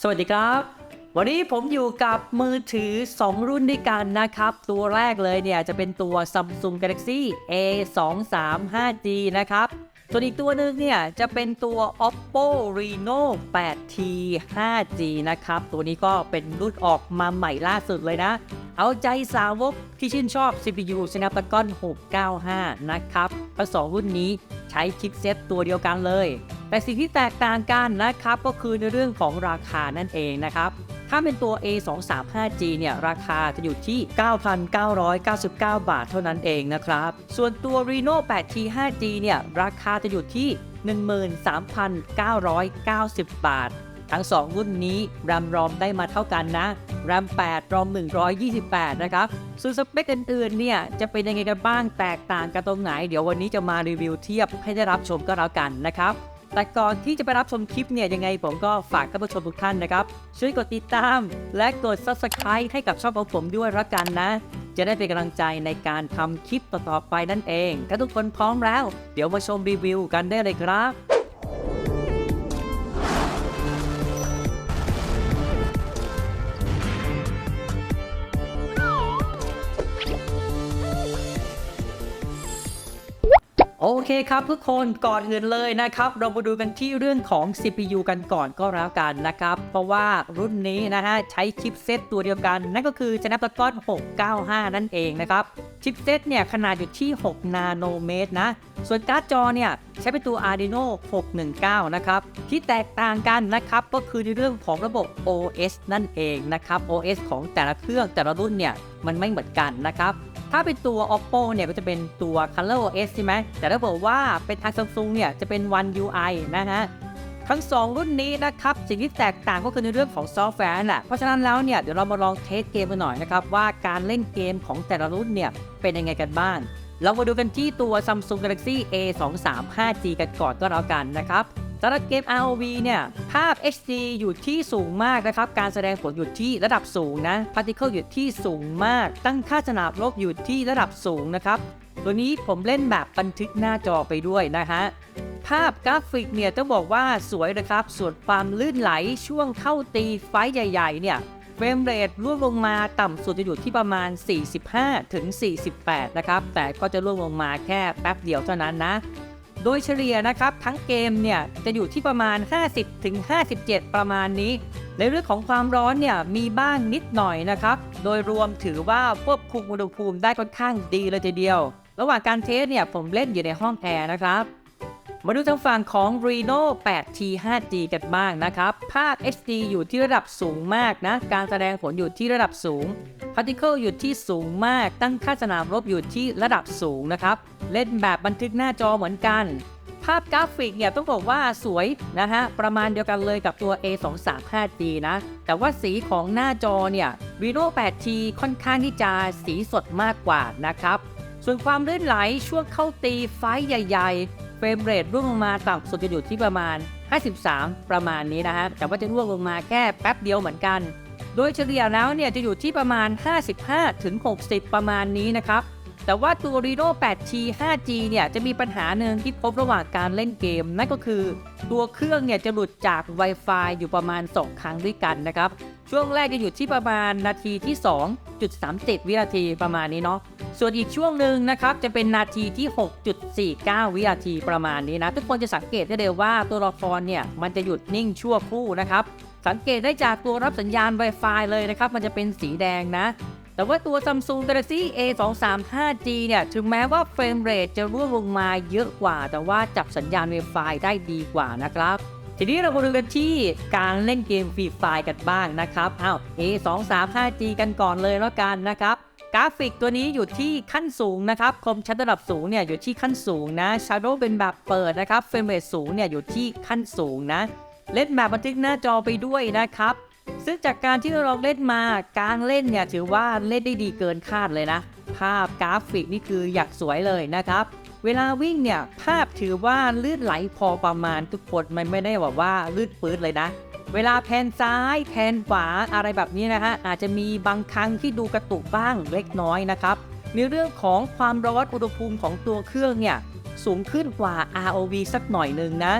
สวัสดีครับ วันนี้ผมอยู่กับมือถือ 2 รุ่นด้วยกันนะครับ ตัวแรกเลยเนี่ยจะเป็นตัว Samsung Galaxy A 2 3 5G นะครับ ส่วนอีกตัวหนึ่งเนี่ยจะเป็นตัว Oppo Reno 8T 5G นะครับ ตัวนี้ก็เป็นรุ่นออกมาใหม่ล่าสุดเลยนะ เอาใจสาวกที่ชื่นชอบ CPU Snapdragon 695 นะครับสองรุ่นนี้ ใช้ชิปเซตตัวเดียวกันเลย แต่สิ่งที่แตกต่างกันนะครับก็คือในเรื่องของราคานั่นเองนะครับ ถ้าเป็นตัว A235G เนี่ยราคาจะอยู่ที่ 9,999 บาทเท่านั้นเองนะครับ ส่วนตัว Reno 8T 5G เนี่ยราคาจะอยู่ที่ 13,990 บาท ทั้ง 2 รุ่นนี้ RAM ROM ได้มาเท่ากันนะ RAM 8 ROM 128 นะครับ ส่วนสเปคอื่นๆ เนี่ยจะเป็นยังไงกันบ้างแตกต่างกันตรงไหน เดี๋ยววันนี้จะมารีวิวเทียบให้ได้รับชมก็แล้วกันนะครับแต่ก่อนที่จะไปรับชมคลิปเนี่ยยังไงผมก็ฝากท่านผู้ชมทุกท่านนะครับ ช่วยกดติดตาม และกด subscribe ให้กับช่องของผมด้วยละกันนะ จะได้เป็นกำลังใจในการทำคลิปต่อๆไปนั่นเอง ถ้าทุกคนพร้อมแล้ว เดี๋ยวมาชมรีวิวกันได้เลยครับ โอเคครับทุกคนก่อนอื่นเลยนะครับ เรามาดูกันที่เรื่องของ CPU กันก่อนก็แล้วกันนะครับ เพราะว่ารุ่นนี้นะฮะใช้ชิปเซตตัวเดียวกัน นั่นก็คือ Snapdragon 695 นั่นเองนะครับ ชิปเซตเนี่ยขนาดอยู่ที่ 6 นาโนเมตรนะ ส่วนการ์ดจอเนี่ยใช้เป็นตัว Arduino 619 นะครับ ที่แตกต่างกันนะครับ ก็คือในเรื่องของระบบ OS นั่นเองนะครับ OS ของแต่ละเครื่องแต่ละรุ่นเนี่ยมันไม่เหมือนกันนะครับ ถ้าเป็นตัว oppo เนี่ยก็จะเป็นตัว color os ใช่ไหมแต่ถ้าบอกว่าเป็นทาง samsung เนี่ยจะเป็น one ui นะฮะทั้ง 2 รุ่นนี้นะครับ สิ่งที่แตกต่างก็คือในเรื่องของซอฟต์แวร์นั่นแหละเพราะฉะนั้นแล้วเนี่ยเดี๋ยวเรามาลองเทสเกมกันหน่อยนะครับ ว่าการเล่นเกมของแต่ละรุ่นเนี่ยเป็นยังไงกันบ้าง เรามาดูกันที่ตัว Samsung Galaxy A 2 3 5G กันก่อนก็แล้วกันนะครับ สำหรับเกม ROV เนี่ย ภาพ HD อยู่ที่สูงมากนะครับ การแสดงผลอยู่ที่ระดับสูงนะ Particle อยู่ที่สูงมาก ตั้งค่าสนามลบอยู่ที่ระดับสูงนะครับ ตัวนี้ผมเล่นแบบบันทึกหน้าจอไปด้วยนะฮะ ภาพกราฟิกเนี่ยต้องบอกว่าสวยนะครับ ส่วนความลื่นไหลช่วงเข้าตีไฟท์ใหญ่ ๆ เนี่ยเฟรมเรทร่วงลงมาต่ำสุดจะอยู่ที่ประมาณ 45-48 นะครับ แต่ก็จะร่วงลงมาแค่แป๊บเดียวเท่านั้นนะ โดยเฉลี่ยนะครับทั้งเกมเนี่ยจะอยู่ที่ประมาณ 50-57 ประมาณนี้ ในเรื่องของความร้อนเนี่ยมีบ้างนิดหน่อยนะครับ โดยรวมถือว่าควบคุมอุณหภูมิได้ค่อนข้างดีเลยทีเดียว ระหว่างการเทสเนี่ยผมเล่นอยู่ในห้องแอร์นะครับ มาดูทางฝั่งของ Reno 8T 5G กันบ้างนะครับ ภาพ HD อยู่ที่ระดับสูงมากนะ การแสดงผลอยู่ที่ระดับสูง Particle อยู่ที่สูงมาก ตั้งค่าสนามรบอยู่ที่ระดับสูงนะครับ เล่นแบบบันทึกหน้าจอเหมือนกัน ภาพกราฟิกเนี่ยต้องบอกว่าสวยนะฮะ ประมาณเดียวกันเลยกับตัว A235G นะ แต่ว่าสีของหน้าจอเนี่ย Reno 8T ค่อนข้างที่จะสีสดมากกว่านะครับ ส่วนความลื่นไหลช่วงเข้าตีไฟท์ใหญ่ ๆ รมเรทร่วงลงมาต่ำสุดจะอยู่ที่ประมาณ 53 ประมาณนี้นะฮะแต่ว่าจะร่วงลงมาแค่แป๊บเดียวเหมือนกัน โดยเฉลี่ยแล้วเนี่ยจะอยู่ที่ประมาณ 55ถึง60 ประมาณนี้นะครับ แต่ว่าตัว Reno 8T 5G เนี่ยจะมีปัญหาหนึ่งที่พบระหว่างการเล่นเกม นั่นก็คือตัวเครื่องเนี่ยจะหลุดจาก Wi-Fi อยู่ประมาณ 2 ครั้งด้วยกันนะครับ ช่วงแรกจะอยู่ที่ประมาณนาทีที่ 2.37 วินาทีประมาณนี้เนาะส่วนอีกช่วงหนึ่งนะครับจะเป็นนาทีที่ 6.49 วินาทีประมาณนี้นะทุกคนจะสังเกตได้เลยว่าตัวละครเนี่ยมันจะหยุดนิ่งชั่วครู่นะครับสังเกตได้จากตัวรับสัญญาณ Wi-Fi เลยนะครับมันจะเป็นสีแดงนะ แต่ว่าตัว Samsung Galaxy A235G เนี่ย ถึงแม้ว่าเฟรมเรทจะร่วงลงมาเยอะกว่า แต่ว่าจับสัญญาณ Wi-Fi ได้ดีกว่านะครับทีนี้เรามาดูกันที่การเล่นเกมฟรีไฟกันบ้างนะครับอ้าว A235G กันก่อนเลยแล้วกันนะครับกราฟิกตัวนี้อยู่ที่ขั้นสูงนะครับคมชัดระดับสูงเนี่ยอยู่ที่ขั้นสูงนะ Shadow เป็นแบบเปิดนะครับเฟรมเรทสูงเนี่ยอยู่ที่ขั้นสูงนะ เล่นแบบบันทึกหน้าจอไปด้วยนะครับ ซึ่งจากการที่เราเล่นมาการเล่นเนี่ยถือว่าเล่นได้ดีเกินคาดเลยนะ ภาพกราฟิกนี่คืออยากสวยเลยนะครับ เวลาวิ่งเนี่ยภาพถือว่าลื่นไหลพอประมาณทุกคนมันไม่ได้แบบว่าลื่นปื้ดเลยนะ เวลาแพนซ้ายแพนขวาอะไรแบบนี้นะฮะอาจจะมีบางครั้งที่ดูกระตุกบ้างเล็กน้อยนะครับในเรื่องของความร้อนอุณหภูมิของตัวเครื่องเนี่ยสูงขึ้นกว่า ROV สักหน่อยหนึ่งนะ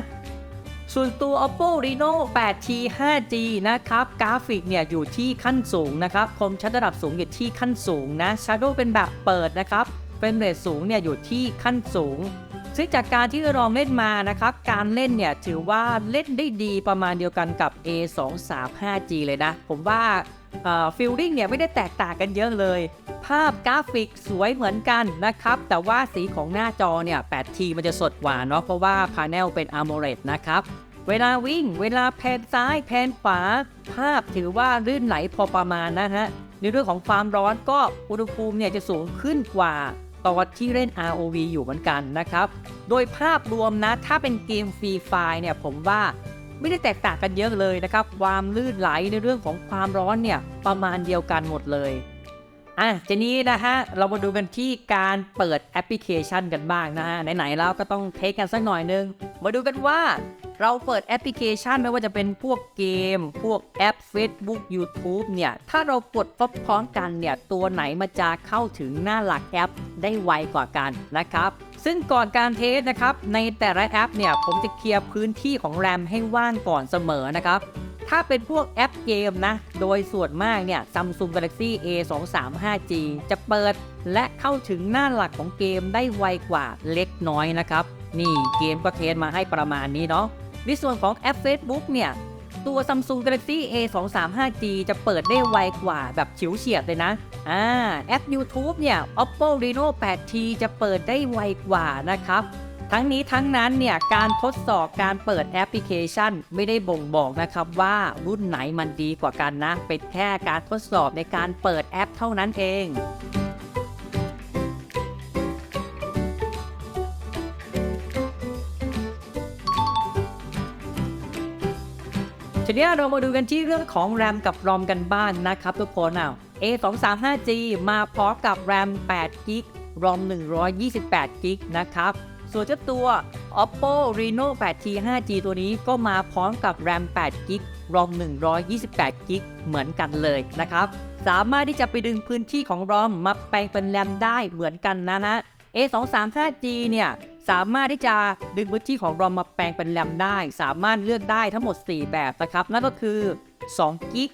ส่วนตัว Oppo Reno 8T 5G นะครับ กราฟิกเนี่ยอยู่ที่ขั้นสูงนะครับคมชัดระดับสูงอยู่ที่ขั้นสูงนะ Shadow เป็นแบบเปิดนะครับเป็นเรทสูงเนี่ยอยู่ที่ขั้นสูงซึ่งจากการที่ลองเล่นมานะครับ การเล่นเนี่ยถือว่าเล่นได้ดีประมาณเดียวกันกับ A235G เลยนะ ผมว่าฟิลลิ่งเนี่ยไม่ได้แตกต่างกันเยอะเลย ภาพกราฟิกสวยเหมือนกันนะครับ แต่ว่าสีของหน้าจอเนี่ย 8T มันจะสดกว่าเนาะเพราะว่าพาเนลเป็น AMOLED นะครับ เวลาวิ่ง เวลาแพนซ้ายแพนขวา ภาพถือว่าลื่นไหลพอประมาณนะฮะ ในเรื่องของความร้อนก็อุณหภูมิเนี่ยจะสูงขึ้นกว่าตอนที่เล่น ROV อยู่เหมือนกันนะครับ โดยภาพรวมนะ ถ้าเป็นเกมฟรีไฟล์เนี่ยผมว่าไม่ได้แตกต่างกันเยอะเลยนะครับ ความลื่นไหลในเรื่องของความร้อนเนี่ยประมาณเดียวกันหมดเลยอะทีนี้นะฮะ เรามาดูกันที่การเปิดแอปพลิเคชันกันบ้างนะฮะ ไหนๆแล้วก็ต้องเทสกันสักหน่อยนึง มาดูกันว่า เราเปิดแอปพลิเคชันไม่ว่าจะเป็นพวกเกม พวกแอป Facebook YouTube เนี่ย ถ้าเรากดพร้อมกันเนี่ย ตัวไหนมันจะเข้าถึงหน้าหลักแอปได้ไวกว่ากันนะครับ ซึ่งก่อนการเทสนะครับ ในแต่ละแอปเนี่ย ผมจะเคลียร์พื้นที่ของแรมให้ว่างก่อนเสมอนะครับถ้าเป็นพวกแอปเกมนะ โดยส่วนมากเนี่ย Samsung Galaxy A235G จะเปิดและเข้าถึงหน้าหลักของเกมได้ไวกว่าเล็กน้อยนะครับ นี่เกมก็เทสมาให้ประมาณนี้เนาะ ในส่วนของแอป Facebook เนี่ย ตัว Samsung Galaxy A235G จะเปิดได้ไวกว่าแบบฉิวเฉียดเลยนะอ่าแอป YouTube เนี่ย Oppo Reno 8T จะเปิดได้ไวกว่านะครับทั้งนี้ทั้งนั้นเนี่ยการทดสอบการเปิดแอปพลิเคชัน ไม่ได้บ่งบอกนะครับว่ารุ่นไหนมันดีกว่ากันนะ เป็นแค่การทดสอบในการเปิดแอปเท่านั้นเอง ทีนี้เรามาดูกันที่เรื่องของ RAM กับ ROM กันบ้างนนะครับทุกคนอะ A235G มาพร้อมกับ RAM 8 g b ROM 128 g b นะครับส่วนเจ้าตัว Oppo Reno 8T 5G ตัวนี้ก็มาพร้อมกับ RAM 8 g b ROM 128 g b เหมือนกันเลยนะครับสามารถที่จะไปดึงพื้นที่ของ ROM มาแปลงเป็น RAM ได้เหมือนกันนะนะ A235G เนี่ย สามารถที่จะดึงพื้นที่ของ ROM มาแปลงเป็นแรมได้ สามารถเลือกได้ทั้งหมด 4 แบบนะครับ นั่นก็คือ2กิก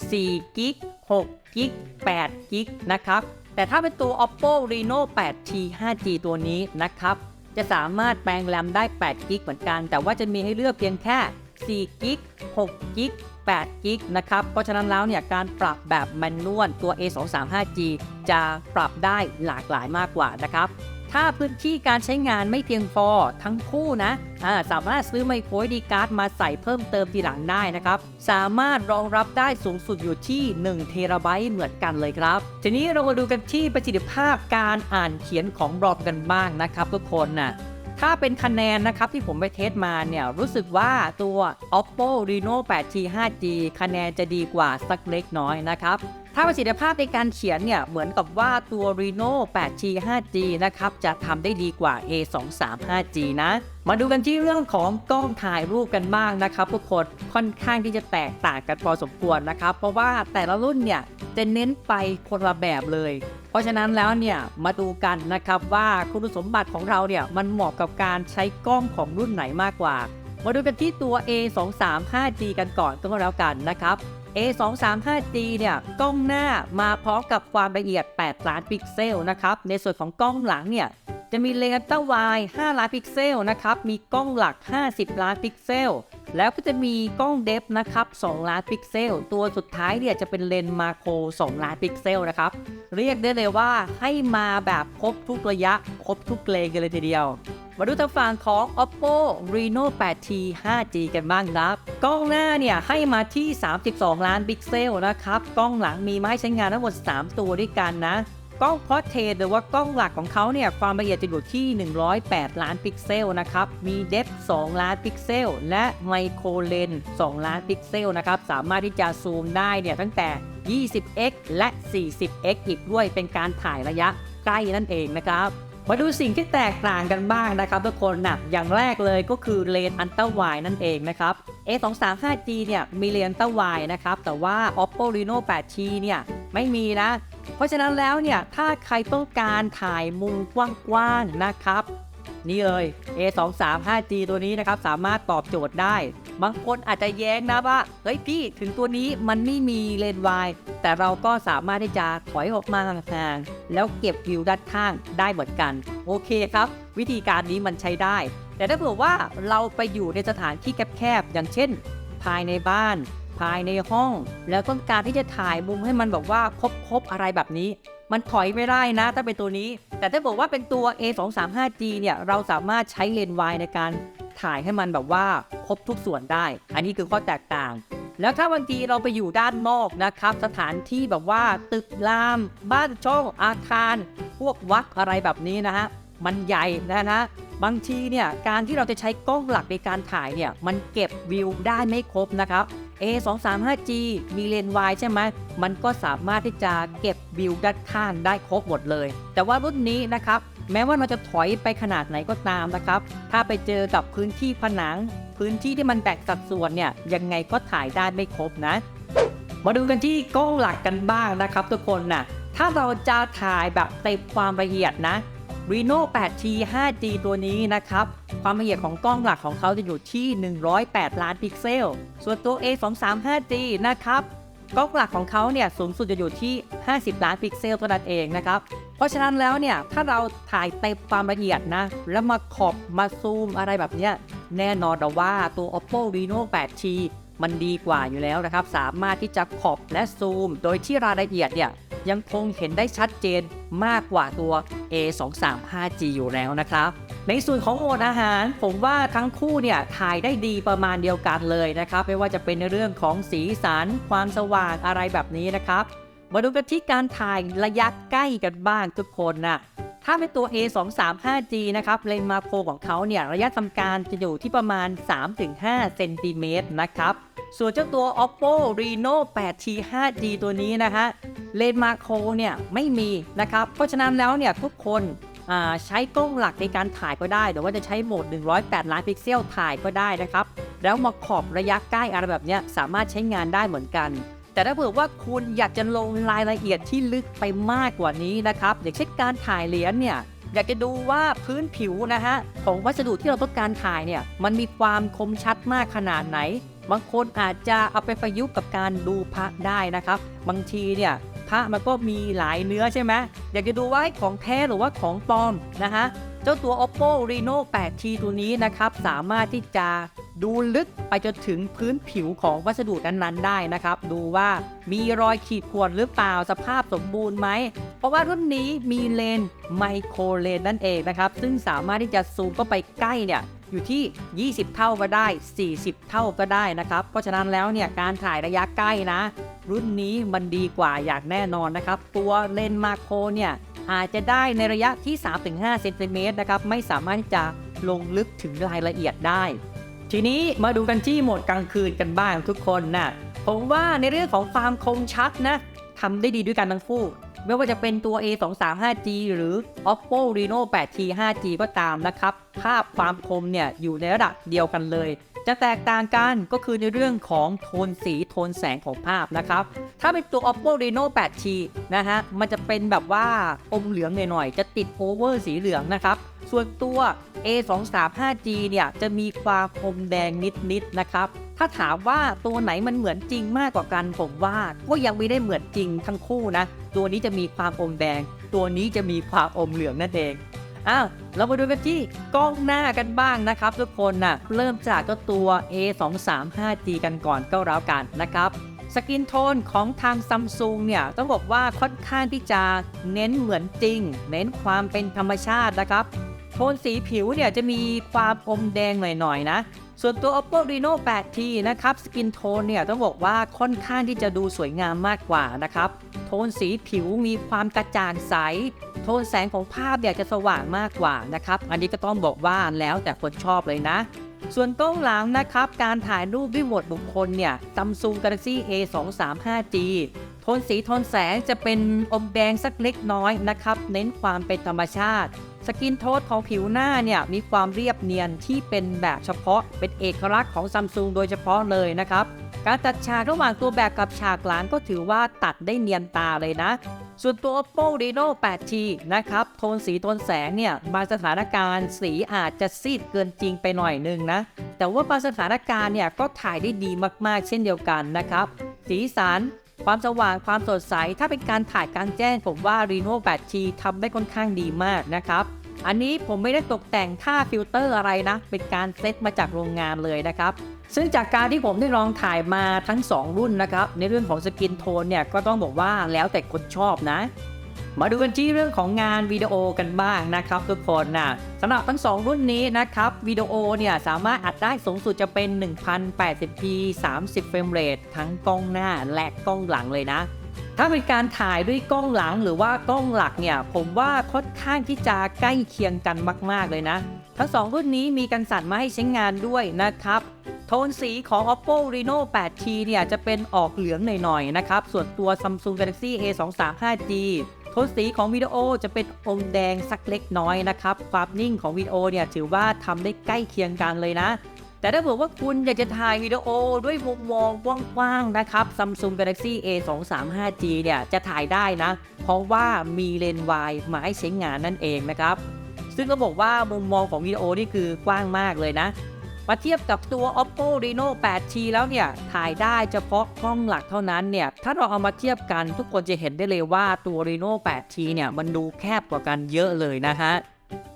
4กิก6กิก8กิกนะครับ แต่ถ้าเป็นตัว Oppo Reno 8T 5G ตัวนี้นะครับ จะสามารถแปลงแรมได้8กิกเหมือนกัน แต่ว่าจะมีให้เลือกเพียงแค่4กิก6กิก8กิกนะครับ เพราะฉะนั้นแล้วเนี่ยการปรับแบบแมนนวลตัว A235G จะปรับได้หลากหลายมากกว่านะครับ ถ้าพื้นที่การใช้งานไม่เพียงพอทั้งคู่นะาสามารถซื้อไมโครดีการ์ดมาใส่เพิ่มเติมทีหลังได้นะครับ สามารถรองรับได้สูงสุดอยู่ที่1เทราไบต์เหมือนกันเลยครับ ทีนี้เรามาดูกันที่ประสิทธิภาพการอ่านเขียนของบรอมกันบ้างนะครับทุกคนนะถ้าเป็นคะแนนนะครับที่ผมไปเทสมาเนี่ย รู้สึกว่าตัว Oppo Reno 8T 5G คะแนนจะดีกว่าสักเล็กน้อยนะครับ ถ้าประสิทธิภาพในการเขียนเนี่ย เหมือนกับว่าตัว Reno 8G 5G นะครับ จะทำได้ดีกว่า A235G นะ มาดูกันที่เรื่องของกล้องถ่ายรูปกันบ้างนะครับทุกคนค่อนข้างที่จะแตกต่างกันพอสมควรนะครับ เพราะว่าแต่ละรุ่นเนี่ย จะเน้นไปคนละแบบเลย เพราะฉะนั้นแล้วเนี่ยมาดูกันนะครับว่าคุณสมบัติของเราเนี่ยมันเหมาะกับการใช้กล้องของรุ่นไหนมากกว่า มาดูกันที่ตัว A235G กันก่อนก็แล้วกันนะครับ A235G เนี่ยกล้องหน้ามาพร้อมกับความละเอียด 8 ล้านพิกเซลนะครับ ในส่วนของกล้องหลังเนี่ย จะมีเลนส์ต้าวาย5ล้านพิกเซลนะครับ มีกล้องหลัก 50 ล้านพิกเซล แล้วก็จะมีกล้องเดฟนะครับ 2 ล้านพิกเซล ตัวสุดท้ายเนี่ยจะเป็นเลนส์มาโคร 2 ล้านพิกเซลนะครับ เรียกได้เลยว่าให้มาแบบครบทุกระยะ ครบทุกเลนกันเลยทีเดียวมาดูทางฝั่งของ Oppo Reno 8T 5G กันบ้างครับ กล้องหน้าเนี่ยให้มาที่ 32 ล้านพิกเซลนะครับ กล้องหลังมีไม้ใช้งานทั้งหมด 3 ตัวด้วยกันนะ กล้องพอเทหรือว่ากล้องหลักของเขาเนี่ยความละเอียดจะอยู่ที่ 108 ล้านพิกเซลนะครับ มีเดฟ2ล้านพิกเซล และไมโครเลน2ล้านพิกเซลนะครับ สามารถที่จะซูมได้เนี่ยตั้งแต่ 20x และ 40x อีกด้วยเป็นการถ่ายระยะใกล้นั่นเองนะครับมาดูสิ่งที่แตกต่างกันบ้างนะครับทุกคนนะอย่างแรกเลยก็คือเลนอันต้าไวนั่นเองนะครับ A235G เนี่ยมีเลนอันต้าไวนะครับ แต่ว่า Oppo Reno 8T เนี่ยไม่มีนะ เพราะฉะนั้นแล้วเนี่ยถ้าใครต้องการถ่ายมุมกว้างๆนะครับ นี่เลย A235G ตัวนี้นะครับสามารถตอบโจทย์ได้ บางคนอาจจะแย้งนะว่าเฮ้ยพี่ถึงตัวนี้มันไม่มีเลนวายแต่เราก็สามารถที่จะถอยออกมาห่างๆแล้วเก็บวิวด้านข้างได้เหมือนกัน โอเคครับ วิธีการนี้มันใช้ได้ แต่ถ้าเผื่อว่าเราไปอยู่ในสถานที่แคบๆอย่างเช่น ภายในบ้าน ภายในห้อง แล้วต้องการที่จะถ่ายมุมให้มันแบบว่าครบๆอะไรแบบนี้ มันถอยไม่ได้นะ ถ้าเป็นตัวนี้ แต่ถ้าบอกว่าเป็นตัว A235G เนี่ยเราสามารถใช้เลนส์วายในการถ่ายให้มันแบบว่าครบทุกส่วนได้ อันนี้คือข้อแตกต่าง แล้วถ้าบางทีเราไปอยู่ด้านนอกนะครับ สถานที่แบบว่าตึกราม บ้านช่องอาคาร พวกวัดอะไรแบบนี้นะฮะ มันใหญ่นะนะ บางทีเนี่ยการที่เราจะใช้กล้องหลักในการถ่ายเนี่ย มันเก็บวิวได้ไม่ครบนะครับ A235G มีเลนส์วายใช่ไหม มันก็สามารถที่จะเก็บวิวด้านข้างได้ครบหมดเลย แต่ว่ารุ่นนี้นะครับ แม้ว่ามันจะถอยไปขนาดไหนก็ตามนะครับ ถ้าไปเจอกับพื้นที่ผนัง พื้นที่ที่มันแตกสัดส่วนเนี่ย ยังไงก็ถ่ายได้ไม่ครบนะ มาดูกันที่กล้องหลักกันบ้างนะครับ ทุกคนนะถ้าเราจะถ่ายแบบเต็มความละเอียดนะ Reno 8T 5G ตัวนี้นะครับ ความละเอียดของกล้องหลักของเขาจะอยู่ที่ 108 ล้านพิกเซล ส่วนตัว A235G นะครับ กล้องหลักของเขาเนี่ยสูงสุดจะอยู่ที่ 50 ล้านพิกเซลเท่านั้นเองนะครับ เพราะฉะนั้นแล้วเนี่ย ถ้าเราถ่ายเต็มความละเอียดนะ แล้วมาขอบมาซูมอะไรแบบเนี้ย แน่นอนว่าตัว Oppo Reno 8T มันดีกว่าอยู่แล้วนะครับ สามารถที่จะขอบและซูม โดยที่รายละเอียดเนี่ย ยังคงเห็นได้ชัดเจนมากกว่าตัว A235G อยู่แล้วนะครับ ในส่วนของโหมดอาหาร ผมว่าทั้งคู่เนี่ยถ่ายได้ดีประมาณเดียวกันเลยนะครับ ไม่ว่าจะเป็นในเรื่องของสีสันความสว่างอะไรแบบนี้นะครับ มาดูกันที่การถ่ายระยะใกล้กันบ้างทุกคนนะ ถ้าเป็นตัว A235G นะครับเลนส์มาโครของเขาเนี่ยระยะทำการจะอยู่ที่ประมาณ 3-5 เซนติเมตรนะครับ ส่วนเจ้าตัว Oppo Reno 8T 5G ตัวนี้นะฮะเลนส์มาโครเนี่ยไม่มีนะครับ เพราะฉะนั้นแล้วเนี่ยทุกคนใช้กล้องหลักในการถ่ายก็ได้หรือว่าจะใช้โหมด 108 ล้านพิกเซลถ่ายก็ได้นะครับ แล้วมาขอบระยะใกล้อะไรแบบนี้สามารถใช้งานได้เหมือนกัน แต่ถ้าเผื่อว่าคุณอยากจะลงรายละเอียดที่ลึกไปมากกว่านี้นะครับอย่างเช่นการถ่ายเหรียญเนี่ยอยากจะดูว่าพื้นผิวนะฮะของวัสดุที่เราต้องการถ่ายเนี่ยมันมีความคมชัดมากขนาดไหน บางคนอาจจะเอาไปประยุกต์กับการดูพระได้นะครับ บางทีเนี่ยพระมันก็มีหลายเนื้อใช่ไหมอยากจะดูว่าของแท้หรือว่าของปลอมนะฮะ เจ้าตัว Oppo Reno 8T ตัวนี้นะครับ สามารถที่จะดูลึกไปจนถึงพื้นผิวของวัสดุนั้นๆ ได้นะครับ ดูว่ามีรอยขีดข่วนหรือเปล่าสภาพสมบูรณ์ไหม เพราะว่ารุ่นนี้มีเลนส์ไมโครเลนส์นั่นเองนะครับ ซึ่งสามารถที่จะซูมเข้าไปใกล้เนี่ยอยู่ที่ 20 เท่าก็ได้ 40 เท่าก็ได้นะครับ เพราะฉะนั้นแล้วเนี่ยการถ่ายระยะใกล้นะ รุ่นนี้มันดีกว่าอย่างแน่นอนนะครับ ตัวเลนส์มาโครเนี่ย อาจจะได้ในระยะที่ 3-5 เซนติเมตรนะครับไม่สามารถจะลงลึกถึงรายละเอียดได้ ทีนี้มาดูกันที่โหมดกลางคืนกันบ้างทุกคนนะผมว่าในเรื่องของความคมชัดนะทำได้ดีด้วยกันทั้งคู่ ไม่ว่าจะเป็นตัว A235G หรือ Oppo Reno 8T 5G ก็ตามนะครับ ภาพความคมเนี่ยอยู่ในระดับเดียวกันเลย จะแตกต่างกันก็คือในเรื่องของโทนสีโทนแสงของภาพนะครับ ถ้าเป็นตัว Oppo Reno 8T นะฮะ มันจะเป็นแบบว่าอมเหลืองหน่อยๆจะติดโอเวอร์สีเหลืองนะครับส่วนตัว A235G เนี่ยจะมีความอมแดงนิดๆนะครับ ถ้าถามว่าตัวไหนมันเหมือนจริงมากกว่ากันผมว่าก็ยังไม่ได้เหมือนจริงทั้งคู่นะ ตัวนี้จะมีความอมแดง ตัวนี้จะมีความอมเหลืองนั่นเอง อ้าวเรามาดูกันที่กล้องหน้ากันบ้างนะครับ ทุกคนนะเริ่มจากก็ตัว A235G กันก่อนก็แล้วกันนะครับสกินโทนของทางซัมซุงเนี่ยต้องบอกว่าค่อนข้างที่จะเน้นเหมือนจริง เน้นความเป็นธรรมชาตินะครับ โทนสีผิวเนี่ยจะมีความอมแดงหน่อยๆนะ ส่วนตัว Oppo Reno 8T นะครับ สกินโทนเนี่ยต้องบอกว่าค่อนข้างที่จะดูสวยงามมากกว่านะครับ โทนสีผิวมีความกระจ่างใส โทนแสงของภาพเนี่ยจะสว่างมากกว่านะครับ อันนี้ก็ต้องบอกว่าแล้วแต่คนชอบเลยนะส่วนกล้องหลังนะครับ การถ่ายรูปด้วยโหมดบุคคลเนี่ย Samsung Galaxy A235G โทนสีโทนแสงจะเป็นอมแดงสักเล็กน้อยนะครับ เน้นความเป็นธรรมชาติ สกินโทนของผิวหน้าเนี่ยมีความเรียบเนียนที่เป็นแบบเฉพาะ เป็นเอกลักษณ์ของซัมซุงโดยเฉพาะเลยนะครับ การตัดฉากระหว่างตัวแบบกับฉากหลังก็ถือว่าตัดได้เนียนตาเลยนะ ส่วนตัว Oppo Reno 8T นะครับ โทนสีโทนแสงเนี่ยบางสถานการณ์สีอาจจะซีดเกินจริงไปหน่อยนึงนะ แต่ว่าบางสถานการณ์เนี่ยก็ถ่ายได้ดีมากๆ เช่นเดียวกันนะครับ สีสันความสว่างความสดใส ถ้าเป็นการถ่ายกลางแจ้งผมว่า Reno 8T ทำได้ค่อนข้างดีมากนะครับ อันนี้ผมไม่ได้ตกแต่งค่าฟิลเตอร์อะไรนะ เป็นการเซตมาจากโรงงานเลยนะครับ ซึ่งจากการที่ผมได้ลองถ่ายมาทั้ง 2 รุ่นนะครับ ในเรื่องของสกินโทนเนี่ยก็ต้องบอกว่าแล้วแต่คนชอบนะ มาดูกันที่เรื่องของงานวิดีโอกันบ้างนะครับทุกคนนะสำหรับทั้ง 2 รุ่นนี้นะครับวิดีโอเนี่ยสามารถอัดได้สูงสุดจะเป็น 1080p 30เฟรมเรททั้งกล้องหน้าและกล้องหลังเลยนะ ถ้าเป็นการถ่ายด้วยกล้องหลังหรือว่ากล้องหลักเนี่ยผมว่าค่อนข้างที่จะใกล้เคียงกันมาก ๆ เลยนะ ทั้ง 2 รุ่นนี้มีกันสั่นมาให้ใช้งานด้วยนะครับ โทนสีของ Oppo Reno 8T เนี่ยจะเป็นออกเหลืองหน่อย ๆ นะครับ ส่วนตัว Samsung Galaxy A235G โทนสีของวิดีโอจะเป็นอมแดงสักเล็กน้อยนะครับ ความนิ่งของวิดีโอเนี่ยถือว่าทำได้ใกล้เคียงกันเลยนะ แต่ถ้าเผื่อว่าคุณอยากจะถ่ายวิดีโอด้วยมุมมองกว้างๆนะครับ Samsung Galaxy A235G เนี่ยจะถ่ายได้นะ เพราะว่ามีเลนส์วายมาให้ใช้งานนั่นเองนะครับ ซึ่งก็บอกว่ามุมมองของวิดีโอนี่คือกว้างมากเลยนะ มาเทียบกับตัว Oppo Reno 8T แล้วเนี่ยถ่ายได้เฉพาะกล้องหลักเท่านั้นเนี่ย ถ้าเราเอามาเทียบกันทุกคนจะเห็นได้เลยว่าตัว Reno 8T เนี่ยมันดูแคบกว่ากันเยอะเลยนะฮะ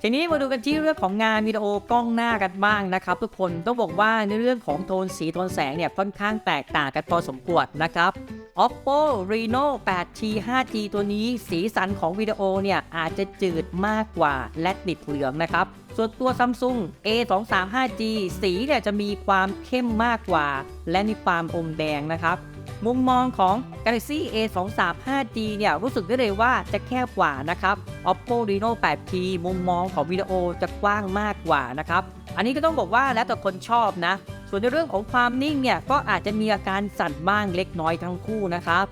ทีนี้มาดูกันที่เรื่องของงานวิดีโอกล้องหน้ากันบ้างนะครับ ทุกคนต้องบอกว่าในเรื่องของโทนสีโทนแสงเนี่ยค่อนข้างแตกต่างกันพอสมควรนะครับ Oppo Reno 8T 5G ตัวนี้สีสันของวิดีโอเนี่ยอาจจะจืดมากกว่าและติดเหลืองนะครับ ส่วนตัว Samsung A235G สีเนี่ยจะมีความเข้มมากกว่า และมีความอมแดงนะครับ มุมมองของ Galaxy A235G เนี่ยรู้สึกได้เลยว่าจะแคบกว่านะครับ Oppo Reno 8T มุมมองของวิดีโอจะกว้างมากกว่านะครับ อันนี้ก็ต้องบอกว่าแล้วแต่คนชอบนะ ส่วนในเรื่องของความนิ่งเนี่ยก็อาจจะมีอาการสั่นบ้างเล็กน้อยทั้งคู่นะครับ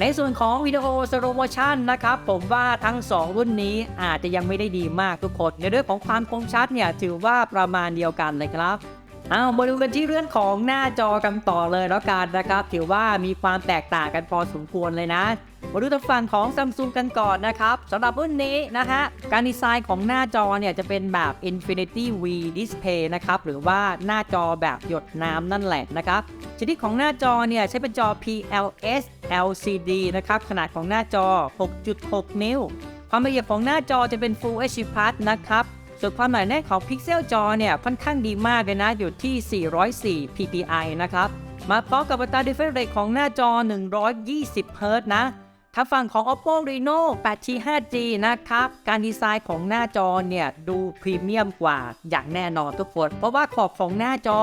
ในส่วนของวิดีโอสโลโมชันนะครับ ผมว่าทั้ง 2 รุ่นนี้อาจจะยังไม่ได้ดีมากทุกคน ในเรื่องของความคมชัดเนี่ยถือว่าประมาณเดียวกันเลยครับ เอามาดูกันที่เรื่องของหน้าจอกันต่อเลยแล้วกันนะครับ ถือว่ามีความแตกต่างกันพอสมควรเลยนะ มาดูทางฝั่งของ Samsung กันก่อนนะครับสำหรับรุ่นนี้นะฮะการดีไซน์ของหน้าจอเนี่ยจะเป็นแบบ Infinity V Display นะครับหรือว่าหน้าจอแบบหยดน้ำนั่นแหละนะครับชนิดของหน้าจอเนี่ยใช้เป็นจอ PLS LCD นะครับขนาดของหน้าจอ 6.6 นิ้ว ความละเอียดของหน้าจอจะเป็น Full HD Plus นะครับ ส่วนความหนาแน่นของพิกเซลจอเนี่ยค่อนข้างดีมากเลยนะ อยู่ที่ 404 ppi นะครับ มาพร้อมกับอัตรา refresh rate ของหน้าจอ 120 Hz นะ ถ้าฝั่งของ Oppo Reno 8T 5G นะครับ การดีไซน์ของหน้าจอเนี่ยดูพรีเมียมกว่าอย่างแน่นอนทุกคน เพราะว่าขอบของหน้าจอ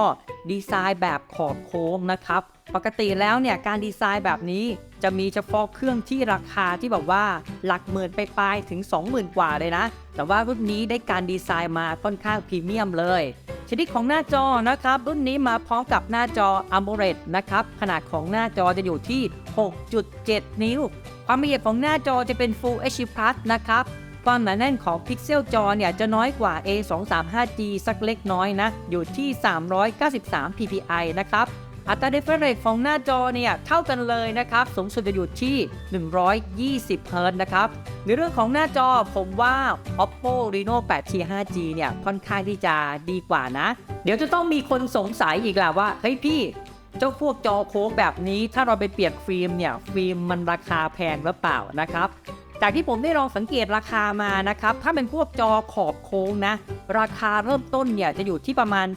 ดีไซน์แบบขอบโค้งนะครับ ปกติแล้วเนี่ยการดีไซน์แบบนี้จะมีเฉพาะเครื่องที่ราคาที่แบบว่าหลักหมื่นไปปลายถึง 20,000 กว่าเลยนะ แต่ว่ารุ่นนี้ได้การดีไซน์มาค่อนข้างพรีเมียมเลยชนิดของหน้าจอนะครับ รุ่นนี้มาพร้อมกับหน้าจอ AMOLED นะครับ ขนาดของหน้าจอจะอยู่ที่ 6.7 นิ้ว ความละเอียดของหน้าจอจะเป็น Full HD Plus นะครับความหนาแน่นของพิกเซลจอเนี่ยจะน้อยกว่า A235G สักเล็กน้อยนะ อยู่ที่ 393 ppi นะครับ อัตรา refresh rate ของหน้าจอเนี่ยเท่ากันเลยนะครับ สูงสุดจะอยู่ที่ 120 Hz นะครับ ในเรื่องของหน้าจอผมว่า Oppo Reno 8T 5G เนี่ยค่อนข้างที่จะดีกว่านะ เดี๋ยวจะต้องมีคนสงสัยอีกแหละว่า เฮ้ยพี่ เจ้าพวกจอโค้งแบบนี้ถ้าเราไปเปลี่ยนฟิล์มเนี่ยฟิล์มมันราคาแพงหรือเปล่านะครับ จากที่ผมได้ลองสังเกตราคามานะครับ ถ้าเป็นพวกจอขอบโค้งนะ ราคาเริ่มต้นเนี่ยจะอยู่ที่ประมาณ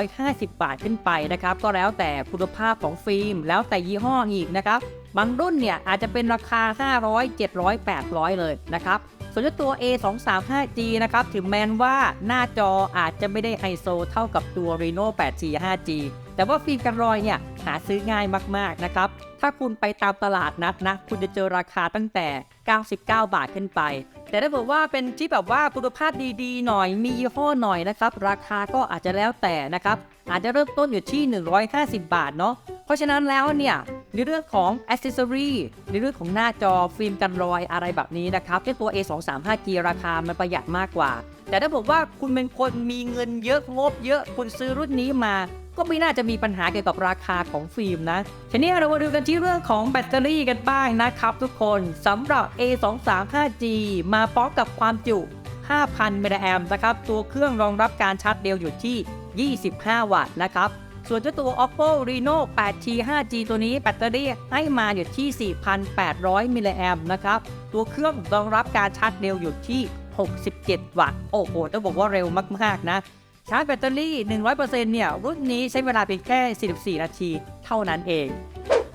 350 บาทขึ้นไปนะครับ ก็แล้วแต่คุณภาพของฟิล์ม แล้วแต่ยี่ห้ออีกนะครับบางรุ่นเนี่ยอาจจะเป็นราคา 500 700 800 เลยนะครับส่วนตัว A235G นะครับถึงแม้นว่าหน้าจออาจจะไม่ได้ไฮโซเท่ากับตัว Reno 8G 5G แต่ว่าฟิล์มกันรอยเนี่ยหาซื้อง่ายมากๆนะครับ ถ้าคุณไปตามตลาดนัดนะ คุณจะเจอราคาตั้งแต่ 99 บาทขึ้นไป แต่ถ้าบอกว่าเป็นที่แบบว่าคุณภาพดีๆ หน่อยมียี่ห้อหน่อยนะครับ ราคาก็อาจจะแล้วแต่นะครับ อาจจะเริ่มต้นอยู่ที่ 150 บาทเนาะเพราะฉะนั้นแล้วเนี่ยในเรื่องของอ c เซ s ซอรีในเรื่องของหน้าจอฟิล์มกันรอยอะไรแบบนี้นะครับที่ตัว A235G ราคามันประหยัดมากกว่า แต่ถ้าบอกว่าคุณเป็นคนมีเงินเยอะงบเยอะคุณซื้อรุ่นนี้มา ก็ไม่น่าจะมีปัญหาเกี่ยวกับราคาของฟิล์มนะทีนี้เรามาดูกันที่เรื่องของแบตเตอรี่กันบ้างนะครับทุกคนสำหรับ A235G มาพร้อมกับความจุ 5,000 มิลลิแอมป์นะครับ ตัวเครื่องรองรับการชาร์จเร็วอยู่ที่ 25 วัตต์นะครับ ส่วนเจ้าตัว Oppo Reno 8T 5G ตัวนี้แบตเตอรี่ให้มาอยู่ที่ 4,800 มิลลิแอมป์นะครับ ตัวเครื่องรองรับการชาร์จเร็วอยู่ที่ 67 วัตต์ โอ้โห ต้องบอกว่าเร็วมาก ๆ นะ ชาร์จแบตเตอรี่ 100%เนี่ย รุ่นนี้ใช้เวลาเพียงแค่ 44 นาทีเท่านั้นเอง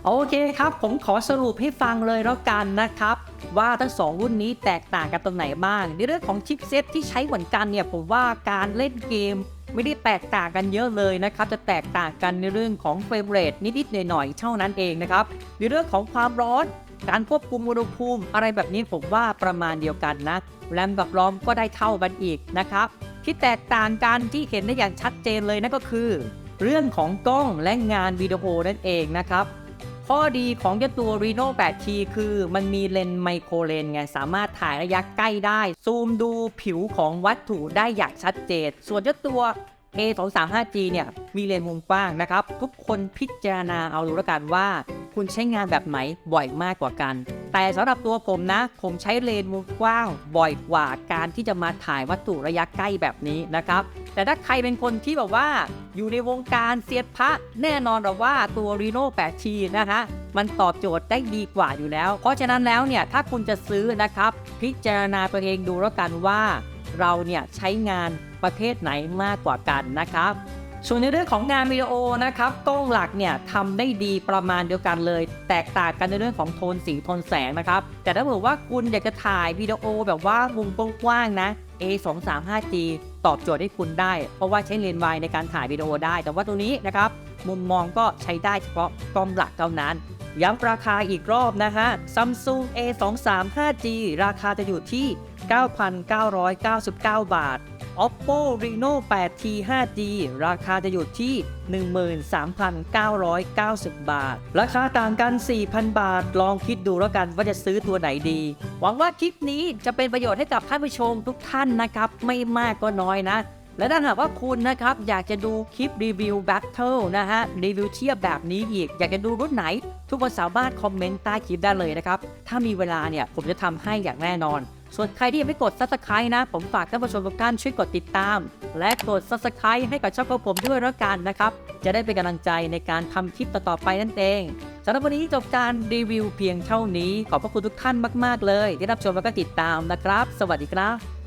โอเคครับ ผมขอสรุปให้ฟังเลยแล้วกันนะครับ ว่าทั้งสองรุ่นนี้แตกต่างกันตรงไหนบ้าง ในเรื่องของชิปเซ็ตที่ใช้เหมือนกันเนี่ย ผมว่าการเล่นเกมไม่ได้แตกต่างกันเยอะเลยนะครับ จะแตกต่างกันในเรื่องของเฟรมเรทนิดๆหน่อยๆเท่านั้นเองนะครับ ในเรื่องของความร้อนการควบคุมอุณหภูมิ อะไรแบบนี้ผมว่าประมาณเดียวกันนะ แรมกับรอมก็ได้เท่ากันอีกนะครับ ที่แตกต่างกันที่เห็นได้อย่างชัดเจนเลยนั่นก็คือ เรื่องของกล้องและงานวิดีโอนั่นเองนะครับ ข้อดีของเจ้าตัว Reno 8T คือมันมีเลนส์ไมโครเลนส์ไงสามารถถ่ายระยะใกล้ได้ ซูมดูผิวของวัตถุได้อย่างชัดเจน ส่วนเจ้าตัว A235G เนี่ยมีเลนส์มุมกว้างนะครับ ทุกคนพิจารณาเอาดูแล้วกันว่า คุณใช้งานแบบไหนบ่อยมากกว่ากัน แต่สำหรับตัวผมนะ ผมใช้เลนส์มุมกว้างบ่อยกว่าการที่จะมาถ่ายวัตถุระยะใกล้แบบนี้นะครับ แต่ถ้าใครเป็นคนที่แบบว่า อยู่ในวงการเซียนพระแน่นอนหรอว่าตัว Reno 8T นะฮะมันตอบโจทย์ได้ดีกว่าอยู่แล้ว เพราะฉะนั้นแล้วเนี่ยถ้าคุณจะซื้อนะครับ พิจารณาตัวเองดูแล้วกันว่า เราเนี่ยใช้งานประเภทไหนมากกว่ากันนะครับ ส่วนในเรื่องของงานวิดีโอนะครับกล้องหลักเนี่ยทำได้ดีประมาณเดียวกันเลย แตกต่างกันในเรื่องของโทนสีโทนแสงนะครับ แต่ถ้าเกิดว่าคุณอยากจะถ่ายวิดีโอแบบว่ามุมกว้างๆนะ A235G ตอบโจทย์ให้คุณได้ เพราะว่าใช้เลนส์วายในการถ่ายวิดีโอได้ แต่ว่าตัวนี้นะครับมุมมองก็ใช้ได้เฉพาะกล้องหลักเท่านั้น ย้ำราคาอีกรอบนะฮะ Samsung A235G ราคาจะอยู่ที่ 9,999 บาท Oppo Reno 8T 5G ราคาจะอยู่ที่ 13,990 บาท ราคาต่างกัน 4,000 บาท ลองคิดดูแล้วกันว่าจะซื้อตัวไหนดี หวังว่าคลิปนี้จะเป็นประโยชน์ให้กับท่านผู้ชมทุกท่านนะครับ ไม่มากก็น้อยนะและถ้าหากว่าคุณนะครับ อยากจะดูคลิปรีวิว Battle นะฮะ รีวิวเทียบแบบนี้อีก อยากจะดูรุ่นไหน ทุกคนสามารถคอมเมนต์ใต้คลิปได้เลยนะครับ ถ้ามีเวลาเนี่ย ผมจะทำให้อย่างแน่นอน ส่วนใครที่ยังไม่กด subscribe นะ ผมฝากท่านผู้ชมทุกท่านช่วยกดติดตาม และกด subscribe ให้กับช่องของผมด้วยแล้วกันนะครับ จะได้เป็นกำลังใจในการทำคลิปต่อๆไปนั่นเองสำหรับวันนี้จบการรีวิวเพียงเท่านี้ ขอบพระคุณทุกท่านมาก ๆ เลย ที่รับชมและก็ติดตามนะครับ สวัสดีครับ